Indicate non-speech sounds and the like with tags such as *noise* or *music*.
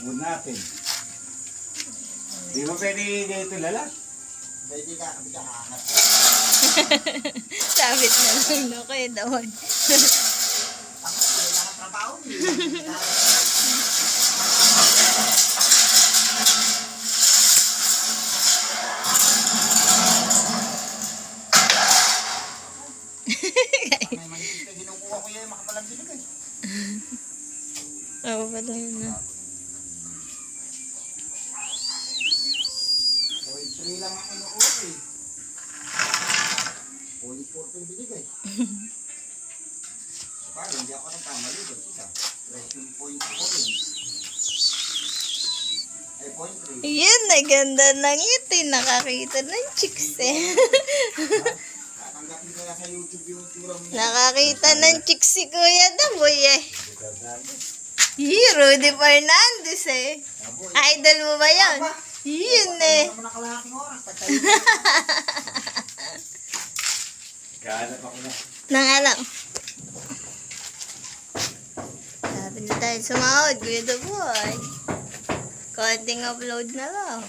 Huwag natin. Di ba pwede dito lalas? Pwede ka, kapit ka kaangat. *laughs* Sabit na lang no kayo dawan. Ako, wala kang trabaho eh. May manipis na kinukuha ko yan, makapalang sila guys. Oo pala yun na. Lang ko eh. Point 4 pa yung binigay. *laughs* So, parang hindi ako nagkamali doon. Isa. Yung point 4 yun. Ay, point 3. Yan, naganda ng ngiti. Nakakita ng chicks eh. *laughs* Tatanggapin ko na sa YouTube yung tura mo. Nakakita ng chicks si Kuya Daboy eh. Hero de Fernandez eh. Idol mo ba yan? Yun eh. Ano mo na kalahating oras? Pagtayo. Kahanap ako na. Nang alam. Sabi na tayo sumahod, Kuya Daboy. Konting upload na lang.